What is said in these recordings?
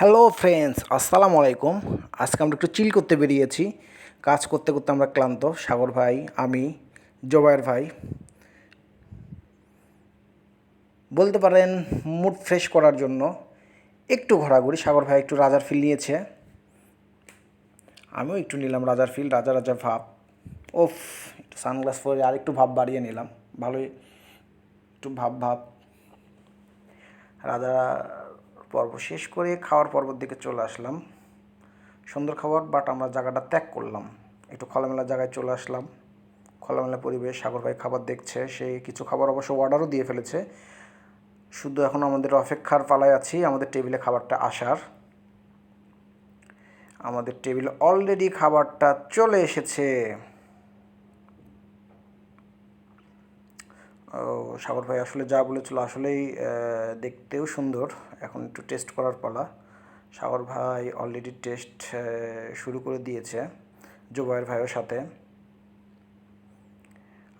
Hello friends আসসালামু আলাইকুম। আজকে আমরা একটু চিল করতে বেরিয়েছি। কাজ করতে করতে আমরা ক্লান্ত। সাগর ভাই, আমি, জোবায়ের ভাই। বলতে পারেন মুড ফ্রেশ করার জন্য একটু ঘোরাঘুরি। সাগর ভাই একটু রাজার ফিল নিয়েছে। আমিও একটু নিলাম রাজার ফিল রাজা রাজা ভাব। ওফ একটু সানগ্লাস পরে আর একটু ভাব বাড়িয়ে নিলাম। ভালোই, একটু ভাব ভাব। রাজা পর্ব শেষ করে খাওয়ার পর্বর দিকে চলে আসলাম। সুন্দর খাবার বাট আমরা জায়গাটা ত্যাগ করলাম। একটু খোলামেলা জায়গায় চলে আসলাম। খোলামেলা পরিবেশ, সাগর ভাই খাবার দেখছে, সে কিছু খাবার অবশ্য অর্ডারও দিয়ে ফেলেছে। শুধু এখন আমাদের অপেক্ষার পালায় আছি, আমাদের টেবিলে খাবারটা আসার। আমাদের টেবিলে অলরেডি খাবারটা চলে এসেছে। সাগর ভাই আসলে যা বলেছিল আসলেই দেখতেও সুন্দর। এখন একটু টেস্ট করার পালা। সাগর ভাই অলরেডি টেস্ট শুরু করে দিয়েছে জুবাইর ভাইয়ের সাথে।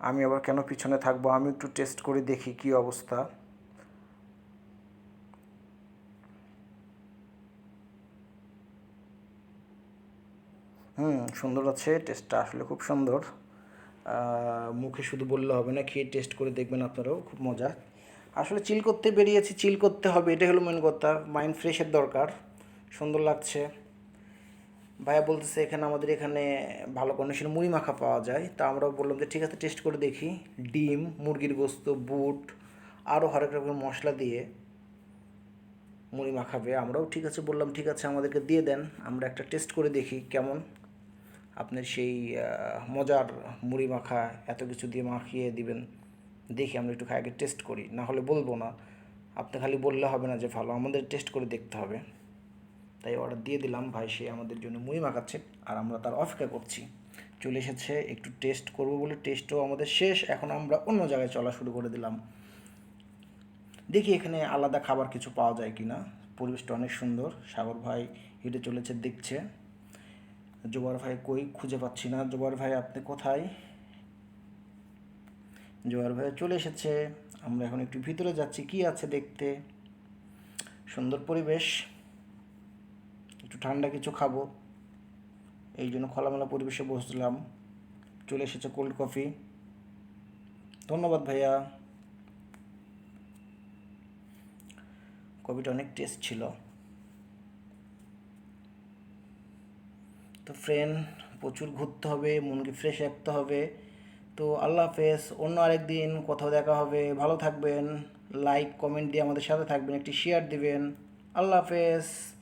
আমি আবার কেন পিছনে থাকব? আমি একটু টেস্ট করে দেখি কি অবস্থা। হুম, সুন্দর আছে। টেস্টটা আসলে খুব সুন্দর। মুখে শুধু বললে হবে না, খেয়ে টেস্ট করে দেখবেন আপনারাও, খুব মজা। আসলে চিল করতে বেরিয়েছি চিল করতে হবে এটা হলো মেন কথা। মাইন্ড ফ্রেশের দরকার, সুন্দর লাগছে। ভাইয়া বলতেছে, এখানে আমাদের এখানে ভালো কন্ডিশনে মুড়ি মাখা পাওয়া যায়। তা আমরাও বললাম যে, ঠিক আছে টেস্ট করে দেখি। ডিম, মুরগির গোস্ত, বুট আরও হরেক রকমের মশলা দিয়ে মুড়ি মাখাবে। আমরাও ঠিক আছে বললাম, ঠিক আছে, আমাদেরকে দিয়ে দেন, আমরা একটা টেস্ট করে দেখি কেমন। আপনার সেই মজার মুড়ি মাখা এত কিছু দিয়ে মাখিয়ে দিবেন, দেখি আমরা একটু আগে টেস্ট করি। না হলে বলব না। আপনি খালি বললে হবে না যে ভালো, আমাদের টেস্ট করে দেখতে হবে। তাই অর্ডার দিয়ে দিলাম, ভাই সে আমাদের জন্য মুড়ি মাখাচ্ছে আর আমরা তার অপেক্ষা করছি। চলে এসেছে, একটু টেস্ট করব বলে টেস্টও আমাদের শেষ, এখন আমরা অন্য জায়গায় চলা শুরু করে দিলাম। দেখি এখানে আলাদা খাবার কিছু পাওয়া যায় কি না পরিবেশটা অনেক সুন্দর, সাগর ভাই হেঁটে চলেছে, দেখছে। জোবার ভাই কই খুঁজে পাচ্ছি না। জোবার ভাই, আপনি কোথায়? জোয়ার ভাই চলে এসেছে। আমরা এখন একটু ভিতরে যাচ্ছি। কি আছে দেখতে? সুন্দর পরিবেশ। একটু ঠান্ডা কিছু খাব। এই জন্য খোলামেলা পরিবেশে বসলাম। চলে এসেছে কোল্ড কফি ধন্যবাদ ভাইয়া। কফিটা অনেক টেস্ট ছিল। তো ফ্রেন্ড প্রচুর ঘুরতে হবে, মনকে ফ্রেশ রাখতে হবে। তো আল্লাহ হাফেজ, অন্য আরেক দিন কোথাও দেখা হবে। ভালো থাকবেন লাইক কমেন্ট দিয়ে আমাদের সাথে থাকবেন, একটি শেয়ার দিবেন। আল্লাহ হাফেজ।